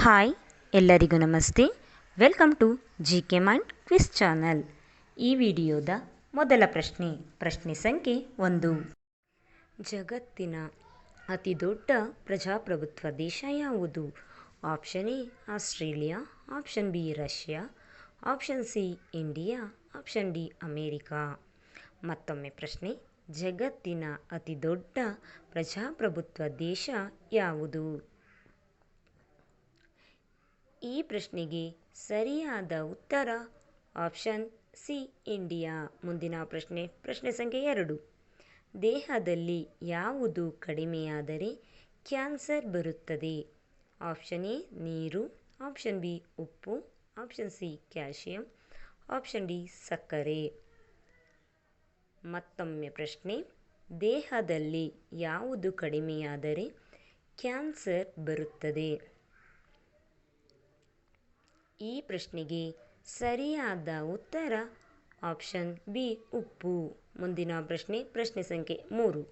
Hi, ಎಲ್ಲರಿಗೂ ನಮಸ್ತೆ. Welcome to G K mind quiz channel ಈ ವಿಡಿಯೋದ ಮೊದಲ ಪ್ರಶ್ನೆ ಪ್ರಶ್ನೆ ಸಂಖ್ಯೆ ಒಂದು. ಜಗತ್ತಿನ ಅತಿ ದೊಡ್ಡ ಪ್ರಜಾಪ್ರಭುತ್ವ ದೇಶ ಯಾವುದು? Option A Australia. Option B Russia. Option C India. Option D America. ಮತ್ತೊಮ್ಮೆ ಪ್ರಶ್ನೆ, ಜಗತ್ತಿನ ಅತಿ ದೊಡ್ಡ ಪ್ರಜಾಪ್ರಭುತ್ವ ದೇಶ ಯಾವುದು? ಈ ಪ್ರಶ್ನೆಗೆ ಸರಿಯಾದ ಉತ್ತರ ಆಪ್ಷನ್ ಸಿ, ಇಂಡಿಯಾ. ಮುಂದಿನ ಪ್ರಶ್ನೆ ಪ್ರಶ್ನೆ ಸಂಖ್ಯೆ ಎರಡು. ದೇಹದಲ್ಲಿ ಯಾವುದು ಕಡಿಮೆಯಾದರೆ ಕ್ಯಾನ್ಸರ್ ಬರುತ್ತದೆ? ಆಪ್ಷನ್ ಎ, ನೀರು. ಆಪ್ಷನ್ ಬಿ, ಉಪ್ಪು. Option C, calcium. Option D, ಸಕ್ಕರೆ. ಮತ್ತೊಮ್ಮೆ ಪ್ರಶ್ನೆ, ದೇಹದಲ್ಲಿ ಯಾವುದು ಕಡಿಮೆಯಾದರೆ ಕ್ಯಾನ್ಸರ್ ಬರುತ್ತದೆ? ಈ ಪ್ರಶ್ನೆಗೆ ಸರಿಯಾದ ಉತ್ತರ ಆಪ್ಷನ್ ಬಿ, ಉಪ್ಪು. ಮುಂದಿನ ಪ್ರಶ್ನೆ ಪ್ರಶ್ನೆ ಸಂಖ್ಯೆ ಮೂರು.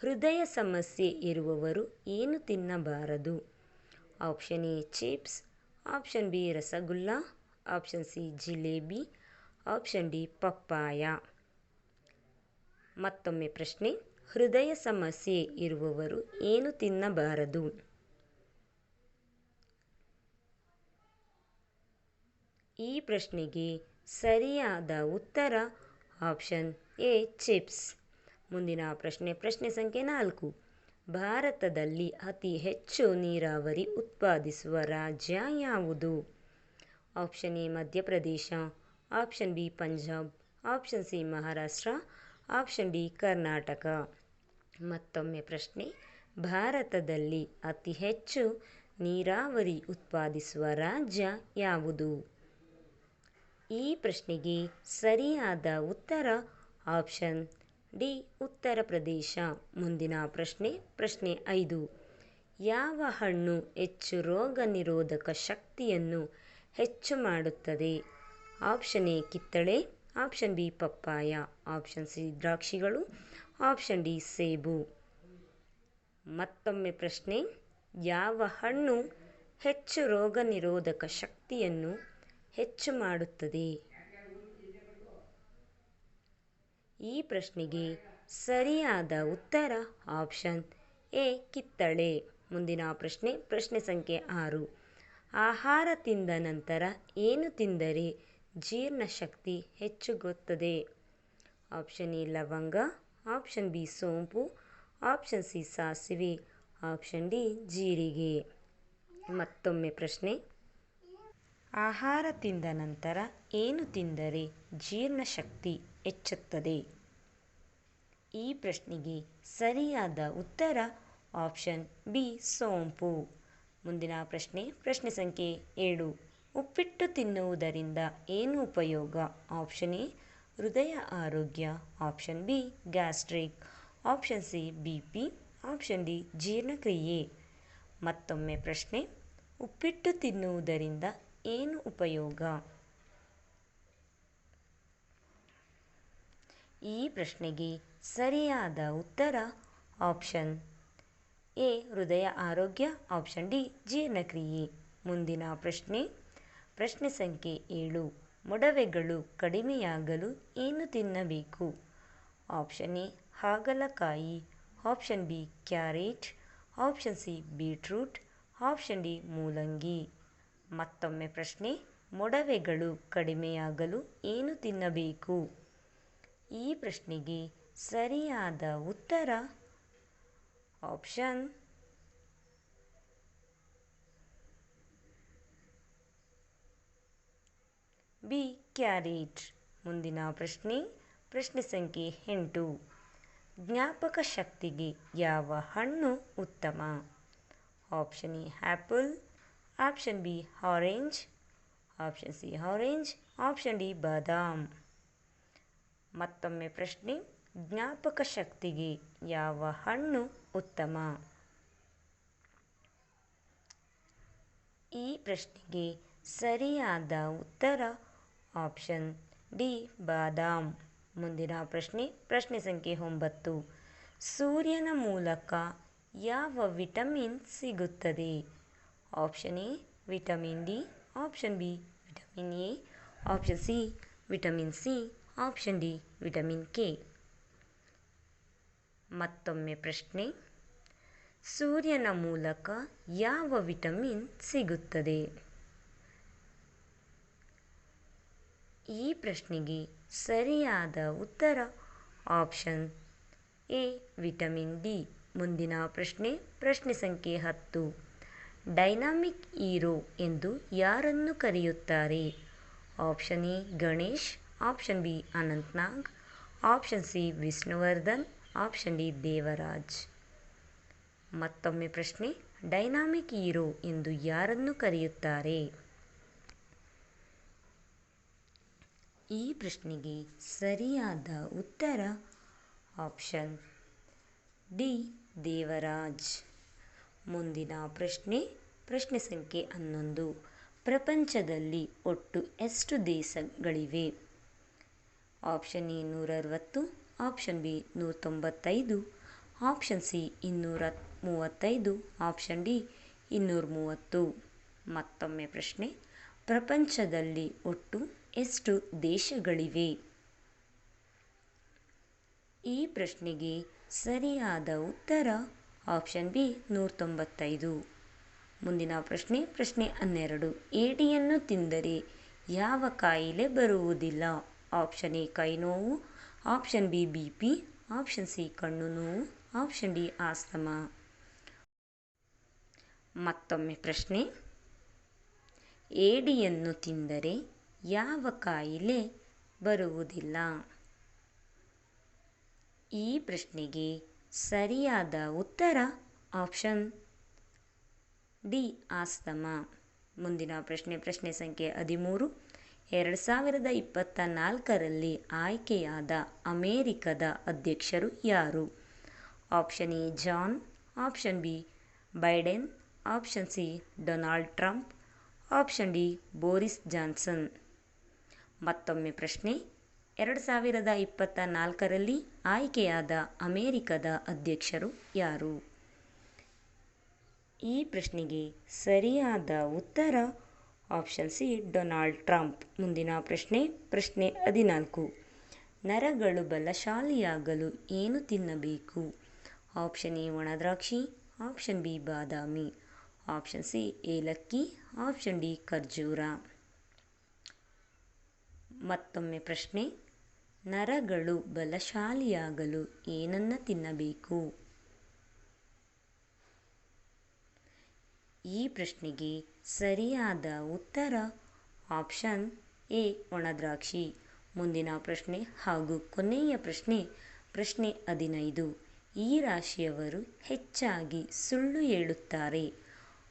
ಹೃದಯ ಸಮಸ್ಯೆ ಇರುವವರು ಏನು ತಿನ್ನಬಾರದು? Option A, chips. Option B, rasgulla. Option C, jalebi. Option D, papaya. ಮತ್ತೊಮ್ಮೆ ಪ್ರಶ್ನೆ, ಹೃದಯ ಸಮಸ್ಯೆ ಇರುವವರು ಏನು ತಿನ್ನಬಾರದು? ಈ ಪ್ರಶ್ನೆಗೆ ಸರಿಯಾದ ಉತ್ತರ ಆಪ್ಷನ್ ಎ, ಚಿಪ್ಸ್. ಮುಂದಿನ ಪ್ರಶ್ನೆ ಪ್ರಶ್ನೆ ಸಂಖ್ಯೆ ನಾಲ್ಕು. ಭಾರತದಲ್ಲಿ ಅತಿ ಹೆಚ್ಚು ನೀರಾವರಿ ಉತ್ಪಾದಿಸುವ ರಾಜ್ಯ ಯಾವುದು? Option A, Madhya Pradesh. Option B, Punjab. Option C, Maharashtra. Option D, Karnataka. ಮತ್ತೊಮ್ಮೆ ಪ್ರಶ್ನೆ, ಭಾರತದಲ್ಲಿ ಅತಿ ಹೆಚ್ಚು ನೀರಾವರಿ ಉತ್ಪಾದಿಸುವ ರಾಜ್ಯ ಯಾವುದು? ಈ ಪ್ರಶ್ನೆಗೆ ಸರಿಯಾದ ಉತ್ತರ ಆಪ್ಷನ್ ಡಿ, ಉತ್ತರ ಪ್ರದೇಶ. ಮುಂದಿನ ಪ್ರಶ್ನೆ ಪ್ರಶ್ನೆ ಐದು. ಯಾವ ಹಣ್ಣು ಹೆಚ್ಚು ರೋಗ ನಿರೋಧಕ ಶಕ್ತಿಯನ್ನು ಹೆಚ್ಚು ಮಾಡುತ್ತದೆ? ಆಪ್ಷನ್ ಎ, ಕಿತ್ತಳೆ. Option B, papaya. Option C, ದ್ರಾಕ್ಷಿಗಳು. Option D, ಸೇಬು. ಮತ್ತೊಮ್ಮೆ ಪ್ರಶ್ನೆ, ಯಾವ ಹಣ್ಣು ಹೆಚ್ಚು ರೋಗ ನಿರೋಧಕ ಶಕ್ತಿಯನ್ನು ಹೆಚ್ಚು ಮಾಡುತ್ತದೆ. ಈ ಪ್ರಶ್ನೆಗೆ ಸರಿಯಾದ ಉತ್ತರ ಆಪ್ಷನ್ ಎ, ಕಿತ್ತಳೆ. ಮುಂದಿನ ಪ್ರಶ್ನೆ ಪ್ರಶ್ನೆ ಸಂಖ್ಯೆ ಆರು. ಆಹಾರ ತಿಂದ ನಂತರ ಏನು ತಿಂದರೆ ಜೀರ್ಣಶಕ್ತಿ ಹೆಚ್ಚುಗುತ್ತದೆ ಆಪ್ಷನ್ ಎ, ಲವಂಗ. ಆಪ್ಷನ್ ಬಿ, ಸೋಂಪು. ಆಪ್ಷನ್ ಸಿ, ಸಾಸಿವೆ. ಆಪ್ಷನ್ ಡಿ, ಜೀರಿಗೆ. ಮತ್ತೊಮ್ಮೆ ಪ್ರಶ್ನೆ. ಆಹಾರ ತಿಂದ ನಂತರ ಏನು ತಿಂದರೆ ಜೀರ್ಣಶಕ್ತಿ ಹೆಚ್ಚುತ್ತದೆ? ಈ ಪ್ರಶ್ನೆಗೆ ಸರಿಯಾದ ಉತ್ತರ ಆಪ್ಷನ್ ಬಿ, ಸೋಂಪು. ಮುಂದಿನ ಪ್ರಶ್ನೆ ಪ್ರಶ್ನೆ ಸಂಖ್ಯೆ ಏಳು. ಉಪ್ಪಿಟ್ಟು ತಿನ್ನುವುದರಿಂದ ಏನು ಉಪಯೋಗ? ಆಪ್ಷನ್ ಎ, ಹೃದಯ ಆರೋಗ್ಯ. Option B, gastric. Option C, B P. Option D, ಜೀರ್ಣಕ್ರಿಯೆ. ಮತ್ತೊಮ್ಮೆ ಪ್ರಶ್ನೆ, ಉಪ್ಪಿಟ್ಟು ತಿನ್ನುವುದರಿಂದ ಏನು ಉಪಯೋಗ? ಈ ಪ್ರಶ್ನೆಗೆ ಸರಿಯಾದ ಉತ್ತರ ಆಪ್ಷನ್ ಎ, ಹೃದಯ ಆರೋಗ್ಯ, ಆಪ್ಷನ್ ಡಿ, ಜೀರ್ಣಕ್ರಿಯೆ. ಮುಂದಿನ ಪ್ರಶ್ನೆ ಪ್ರಶ್ನೆ ಸಂಖ್ಯೆ ಏಳು, ಮೊಡವೆಗಳು ಕಡಿಮೆಯಾಗಲು ಏನು ತಿನ್ನಬೇಕು? ಆಪ್ಷನ್ ಎ, ಹಾಗಲಕಾಯಿ, option B, carrot, option C, beetroot, option D, ಮೂಲಂಗಿ. ಮತ್ತೊಮ್ಮೆ ಪ್ರಶ್ನೆ, ಮೊಡವೆಗಳು ಕಡಿಮೆಯಾಗಲು ಏನು ತಿನ್ನಬೇಕು? ಈ ಪ್ರಶ್ನೆಗೆ ಸರಿಯಾದ ಉತ್ತರ, ಆಪ್ಷನ್ ಬಿ, ಕ್ಯಾರೆಟ್. ಮುಂದಿನ ಪ್ರಶ್ನೆ ಪ್ರಶ್ನೆ ಸಂಖ್ಯೆ ಎಂಟು. ಜ್ಞಾಪಕ ಶಕ್ತಿಗೆ ಯಾವ ಹಣ್ಣು ಉತ್ತಮ? Option A apple option B orange option C orange option D ಬಾದಾಮ್ ಮತ್ತೊಮ್ಮೆ ಪ್ರಶ್ನೆ, ಜ್ಞಾಪಕ ಶಕ್ತಿಗೆ ಯಾವ ಹಣ್ಣು ಉತ್ತಮ? ಈ ಪ್ರಶ್ನೆಗೆ ಸರಿಯಾದ ಉತ್ತರ ಆಪ್ಷನ್ ಡಿ, ಬಾದಾಮ್. ಮುಂದಿನ ಪ್ರಶ್ನೆ ಪ್ರಶ್ನೆ ಸಂಖ್ಯೆ ಒಂಬತ್ತು. ಸೂರ್ಯನ ಮೂಲಕ ಯಾವ ವಿಟಮಿನ್ ಸಿಗುತ್ತದೆ? Option A vitamin D option B vitamin A option C vitamin C option D vitamin K ಮತ್ತೊಮ್ಮೆ ಪ್ರಶ್ನೆ. ಸೂರ್ಯನ ಮೂಲಕ ಯಾವ ವಿಟಮಿನ್ ಸಿಗುತ್ತದೆ? ಈ ಪ್ರಶ್ನೆಗೆ ಸರಿಯಾದ ಉತ್ತರ ಆಪ್ಷನ್ ಎ ವಿಟಮಿನ್ ಡಿ ಮುಂದಿನ ಪ್ರಶ್ನೆ ಪ್ರಶ್ನೆ ಸಂಖ್ಯೆ ಹತ್ತು. ಡೈನಾಮಿಕ್ ಹೀರೋ ಎಂದು ಯಾರನ್ನು ಕರೆಯುತ್ತಾರೆ? Option A, Ganesh. Option B, Anantnag. Option C, Vishnuvardhan. Option D, Devaraj. ಮತ್ತೊಮ್ಮೆ ಪ್ರಶ್ನೆ, ಡೈನಾಮಿಕ್ ಹೀರೋ ಎಂದು ಯಾರನ್ನು ಕರೆಯುತ್ತಾರೆ? ಈ ಪ್ರಶ್ನೆಗೆ ಸರಿಯಾದ ಉತ್ತರ, ಆಪ್ಷನ್ ಡಿ, ದೇವರಾಜ್. ಮುಂದಿನ ಪ್ರಶ್ನೆ ಪ್ರಶ್ನೆ ಸಂಖ್ಯೆ ಹನ್ನೊಂದು. ಪ್ರಪಂಚದಲ್ಲಿ ಒಟ್ಟು ಎಷ್ಟು ದೇಶಗಳಿವೆ? ಆಪ್ಷನ್ ಎ ನೂರ ಅರವತ್ತು ಆಪ್ಷನ್ ಬಿ ನೂರ ತೊಂಬತ್ತೈದು ಆಪ್ಷನ್ ಸಿ ಇನ್ನೂರ ಮೂವತ್ತೈದು ಆಪ್ಷನ್ ಡಿ ಇನ್ನೂರ ಮೂವತ್ತು ಮತ್ತೊಮ್ಮೆ ಪ್ರಶ್ನೆ, ಪ್ರಪಂಚದಲ್ಲಿ ಒಟ್ಟು ಎಷ್ಟು ದೇಶಗಳಿವೆ? ಈ ಪ್ರಶ್ನೆಗೆ ಸರಿಯಾದ ಉತ್ತರ ಆಪ್ಷನ್ ಬಿ ನೂರ ತೊಂಬತ್ತೈದು ಮುಂದಿನ ಪ್ರಶ್ನೆ ಪ್ರಶ್ನೆ ಹನ್ನೆರಡು. ಏಡಿಯನ್ನು ತಿಂದರೆ ಯಾವ ಕಾಯಿಲೆ ಬರುವುದಿಲ್ಲ? ಆಪ್ಷನ್ ಎ ಕೈ ನೋವು, option B B P, option C ಕಣ್ಣು ನೋವು, ಆಪ್ಷನ್ ಡಿ ಆಸ್ತಮ. ಮತ್ತೊಮ್ಮೆ ಪ್ರಶ್ನೆ. ಏಡಿಯನ್ನು ತಿಂದರೆ ಯಾವ ಕಾಯಿಲೆ ಬರುವುದಿಲ್ಲ? ಈ ಪ್ರಶ್ನೆಗೆ ಸರಿಯಾದ ಉತ್ತರ? Option D, asthma. ಮುಂದಿನ ಪ್ರಶ್ನೆ ಪ್ರಶ್ನೆ ಸಂಖ್ಯೆ ಹದಿಮೂರು. ಎರಡು ಸಾವಿರದ ಇಪ್ಪತ್ತ ನಾಲ್ಕರಲ್ಲಿ ಆಯ್ಕೆಯಾದ ಅಮೇರಿಕದ ಅಧ್ಯಕ್ಷರು ಯಾರು? Option A, John. Option B, Biden. Option C, Donald Trump. Option D, Boris Johnson. ಮತ್ತೊಮ್ಮೆ ಪ್ರಶ್ನೆ. ಎರಡು ಸಾವಿರದ ಇಪ್ಪತ್ತ ನಾಲ್ಕರಲ್ಲಿ ಆಯ್ಕೆಯಾದ ಅಮೇರಿಕದ ಅಧ್ಯಕ್ಷರು ಯಾರು? ಈ ಪ್ರಶ್ನೆಗೆ ಸರಿಯಾದ ಉತ್ತರ ಆಪ್ಷನ್ ಸಿ, ಡೊನಾಲ್ಡ್ ಟ್ರಂಪ್. ಮುಂದಿನ ಪ್ರಶ್ನೆ ಪ್ರಶ್ನೆ ಹದಿನಾಲ್ಕು. ನರಗಳು ಬಲಶಾಲಿಯಾಗಲು ಏನು ತಿನ್ನಬೇಕು? ಆಪ್ಷನ್ ಎ, ಒಣದ್ರಾಕ್ಷಿ. ಆಪ್ಷನ್ ಬಿ, ಬಾದಾಮಿ. ಆಪ್ಷನ್ ಸಿ, ಏಲಕ್ಕಿ. ಆಪ್ಷನ್ ಡಿ, ಖರ್ಜೂರ. ಮತ್ತೊಮ್ಮೆ ಪ್ರಶ್ನೆ. ನರಗಳು ಬಲಶಾಲಿಯಾಗಲು ಏನನ್ನ ತಿನ್ನಬೇಕು? ಈ ಪ್ರಶ್ನೆಗೆ ಸರಿಯಾದ ಉತ್ತರ ಆಪ್ಷನ್ ಎ, ಒಣದ್ರಾಕ್ಷಿ. ಮುಂದಿನ ಪ್ರಶ್ನೆ ಹಾಗೂ ಕೊನೆಯ ಪ್ರಶ್ನೆ ಪ್ರಶ್ನೆ ಹದಿನೈದು. ಈ ರಾಶಿಯವರು ಹೆಚ್ಚಾಗಿ ಸುಳ್ಳು ಹೇಳುತ್ತಾರೆ.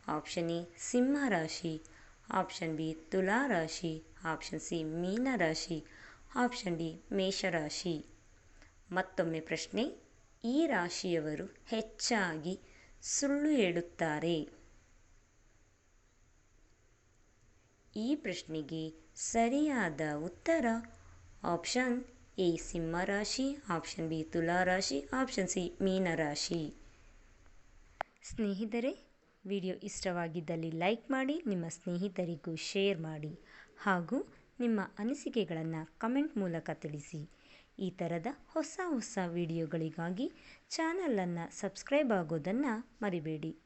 ಆಪ್ಷನ್ ಎ, ಸಿಂಹ ರಾಶಿ. ಆಪ್ಷನ್ ಬಿ, ತುಲಾ ರಾಶಿ. ಆಪ್ಷನ್ ಸಿ, ಮೀನ ರಾಶಿ. ಆಪ್ಷನ್ ಡಿ, ಮೇಷರಾಶಿ. ಮತ್ತೊಮ್ಮೆ ಪ್ರಶ್ನೆ, ಈ ರಾಶಿಯವರು ಹೆಚ್ಚಾಗಿ ಸುಳ್ಳು ಹೇಳುತ್ತಾರೆ? ಈ ಪ್ರಶ್ನೆಗೆ ಸರಿಯಾದ ಉತ್ತರ, ಆಪ್ಷನ್ ಎ, ಸಿಂಹ ರಾಶಿ, ಆಪ್ಷನ್ ಬಿ, ತುಲಾ ರಾಶಿ, ಆಪ್ಷನ್ ಸಿ ಮೀನರಾಶಿ ಸ್ನೇಹಿತರೆ, ವಿಡಿಯೋ ಇಷ್ಟವಾಗಿದ್ದಲ್ಲಿ ಲೈಕ್ ಮಾಡಿ, ನಿಮ್ಮ ಸ್ನೇಹಿತರಿಗೂ ಶೇರ್ ಮಾಡಿ ಹಾಗೂ ನಿಮ್ಮ ಅನಿಸಿಕೆಗಳನ್ನು ಕಮೆಂಟ್ ಮೂಲಕ ತಿಳಿಸಿ. ಈ ಥರದ ಹೊಸ ಹೊಸ ವಿಡಿಯೋಗಳಿಗಾಗಿ ಚಾನಲನ್ನು ಸಬ್ಸ್ಕ್ರೈಬ್ ಆಗೋದನ್ನು ಮರಿಬೇಡಿ.